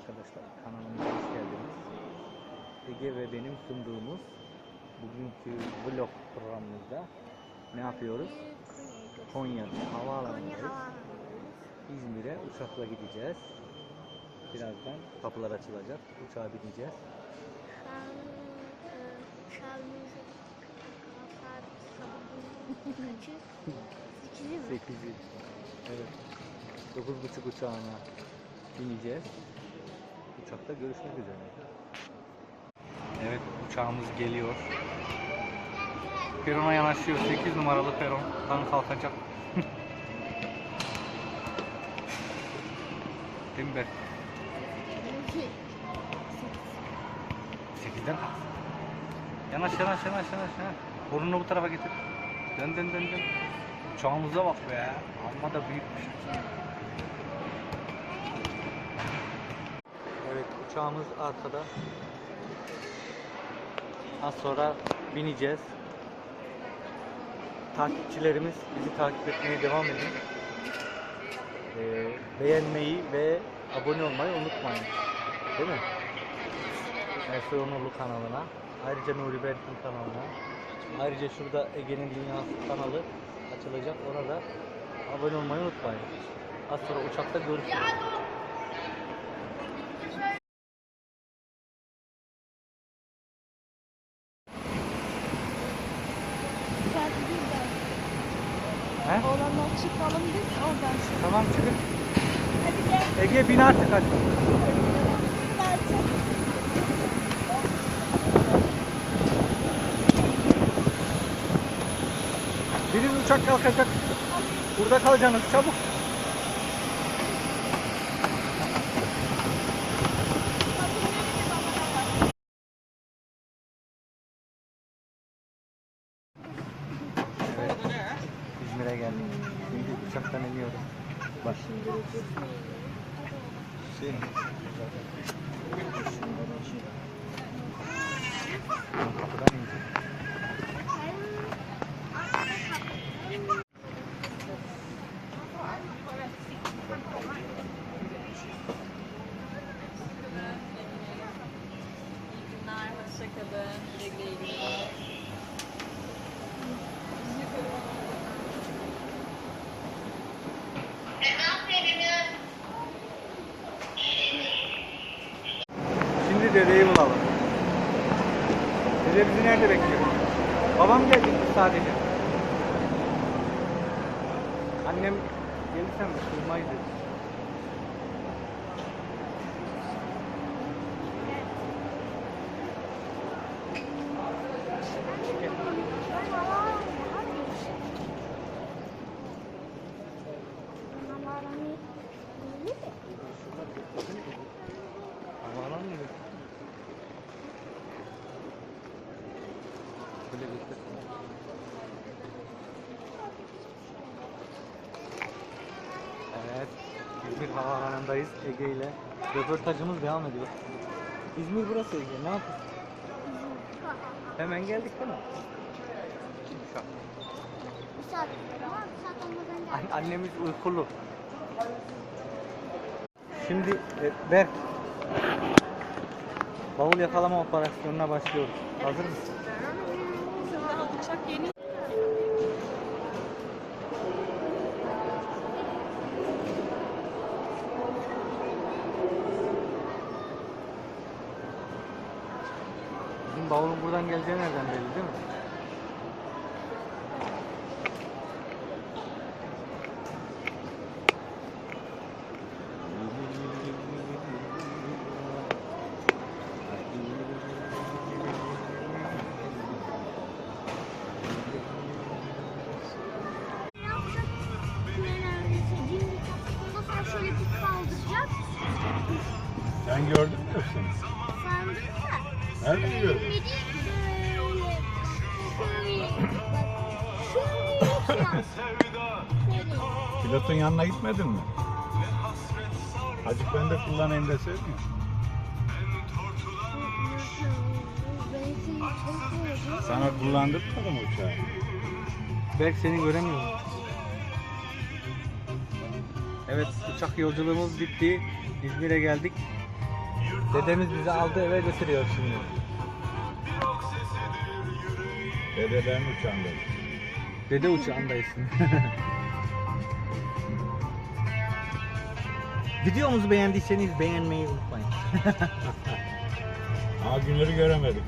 arkadaşlar. Kanalımıza hoş geldiniz. Ege ve benim sunduğumuz bugünkü vlog programımızda ne yapıyoruz? Konya'da havaalanındayız. İzmir'e uçakla gideceğiz. Birazdan kapılar açılacak. Uçağa bineceğiz. Sekizi. Evet. Dokuz buçuk uçağına bineceğiz. Uçakta görüşmek üzere. Evet uçağımız geliyor. Perona yanaşıyor. 8 numaralı perondan kalkacak. Değil mi be? 8'den kalk. Yanaş yanaş yanaş yanaş. yanaş. Burnunu bu tarafa getir. Dön dön dön dön. Uçağımıza bak be. Amma da büyükmüş. Evet uçağımız arkada. Az sonra bineceğiz. Takipçilerimiz bizi takip etmeye devam edin. Ee, beğenmeyi ve abone olmayı unutmayın. Değil mi? Ersoy Onurlu kanalına. Ayrıca Nuri Berk'in kanalına. Ayrıca şurada Ege'nin Dünyası kanalı açılacak. Ona da abone olmayı unutmayın. Az sonra uçakta görüşürüz. Çıkalım biz oradan sonra. Tamam çıkın. Hadi gel. Ege bin artık hadi. Zaten. Birinin uçak kalkacak. Burada kalacaksınız çabuk. Evet. İzmir'e geldik. Şimdi uçaktan iniyoruz. Bak. Şey. Kapıdan günler, hoşçakalın. Güle Şimdi dedeyi bulalım. Dede bizi nerede bekliyor? Babam geldi sadece. Annem gelirsen sığmayız dedi. Havaalanı Göster. Evet. İzmir Havaalanı'ndayız Ege ile. Röportajımız devam ediyor. İzmir burası Ege. Ne yapıyorsun? Hemen geldik değil mi? Annemiz uykulu. Şimdi e, Berk. Bavul yakalama operasyonuna başlıyoruz. Hazır mısın? Uçak yeni. Bizim bavulun buradan geleceği nereden belli değil mi? Sen gördün mü hepsini? Sandın ya. Nereden gördün? Pilotun yanına gitmedin mi? Azıcık ben de kullanayım deseydin. Sana kullandırmadım uçağı. Berk seni göremiyorum. Evet uçak yolculuğumuz bitti. İzmir'e geldik. Dedemiz bizi aldı eve götürüyor şimdi. Dedelerin uçağında. Dede uçağındayız şimdi. Videomuzu beğendiyseniz beğenmeyi unutmayın. Aa günleri göremedik.